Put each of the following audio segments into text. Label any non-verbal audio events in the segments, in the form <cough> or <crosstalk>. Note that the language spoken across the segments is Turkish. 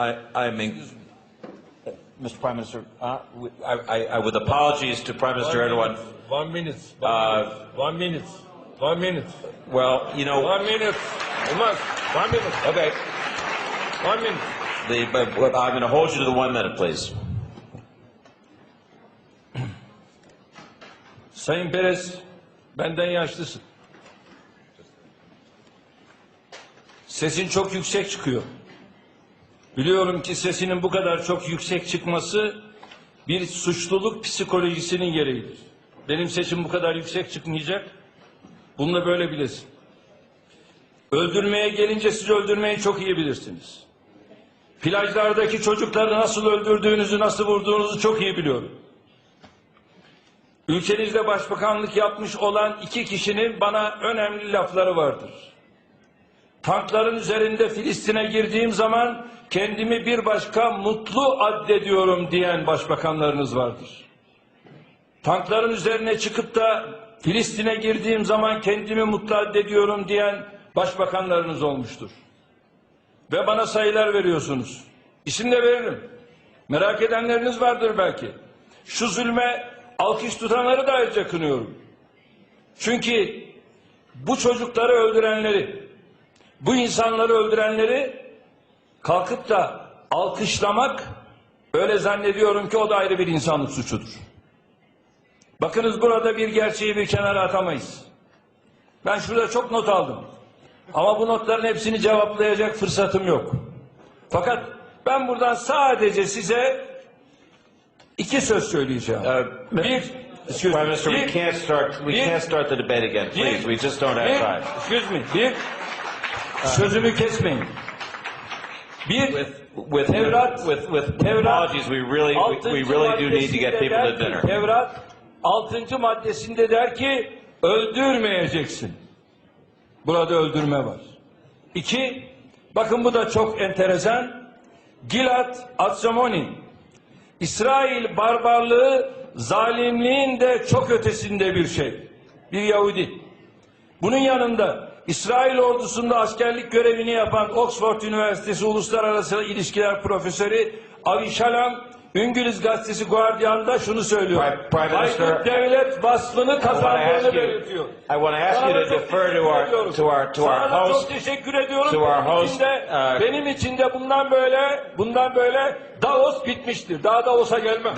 I, I mean, Mr. Prime Minister, uh, we- I, I, I, with apologies to Prime Minister Erdogan, One minute. One Uh, minute. One minute. One minute. well, you know, One minute. Olmaz. One minute. okay, One minute. the, but, but I'm going to hold you to the one minute, please. <clears throat> Sayın Perez, benden yaşlısın. Sesin çok yüksek çıkıyor. Biliyorum ki sesinin bu kadar çok yüksek çıkması bir suçluluk psikolojisinin gereğidir. Benim sesim bu kadar yüksek çıkmayacak. Bunu da böyle bilesin. Öldürmeye gelince siz öldürmeyi çok iyi bilirsiniz. Plajlardaki çocukları nasıl öldürdüğünüzü, nasıl vurduğunuzu çok iyi biliyorum. Ülkenizde başbakanlık yapmış olan iki kişinin bana önemli lafları vardır. Tankların üzerinde Filistin'e girdiğim zaman kendimi bir başka mutlu addediyorum diyen başbakanlarınız vardır. Tankların üzerine çıkıp da Filistin'e girdiğim zaman kendimi mutlu addediyorum diyen başbakanlarınız olmuştur. Ve bana sayılar veriyorsunuz. İsim de veririm. Merak edenleriniz vardır belki. Şu zulme alkış tutanları da ayrıca kınıyorum. Çünkü bu çocukları öldürenleri, bu insanları öldürenleri kalkıp da alkışlamak öyle zannediyorum ki o da ayrı bir insanlık suçudur. Bakınız burada bir gerçeği bir kenara atamayız. Ben şurada çok not aldım. Ama bu notların hepsini cevaplayacak fırsatım yok. Fakat ben buradan sadece size iki söz söyleyeceğim. Uh, bir, excuse me, we bir- can't start, we bir- can't start the debate again, please. We just don't have bir, time. excuse me, bir, sözümü kesmeyin. Bir, With, with, Tevrat, with, with Tevrat, apologies, we really, we, really do need to get maddesinde people der to ki, dinner. Tevrat 6. maddesinde der ki öldürmeyeceksin. Burada öldürme var. İki, bakın bu da çok enteresan. Gilad Atzamoni. İsrail barbarlığı zalimliğin de çok ötesinde bir şey. Bir Yahudi. Bunun yanında İsrail ordusunda askerlik görevini yapan Oxford Üniversitesi Uluslararası İlişkiler Profesörü Avi Shalom, İngiliz gazetesi Guardian'da şunu söylüyor. Prime- Prime devlet vasfını kazandığını belirtiyor. I want to ask you to defer to our, to our, to our host. çok teşekkür ediyorum. to our benim host, için de, uh, benim için de bundan böyle, bundan böyle Davos bitmiştir. Daha Davos'a gelmem.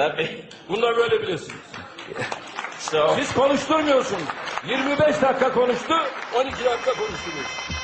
Bunu da böyle bilirsiniz. so, Siz konuşturmuyorsunuz. 25 dakika konuştu, 12 dakika konuşturuyorsunuz.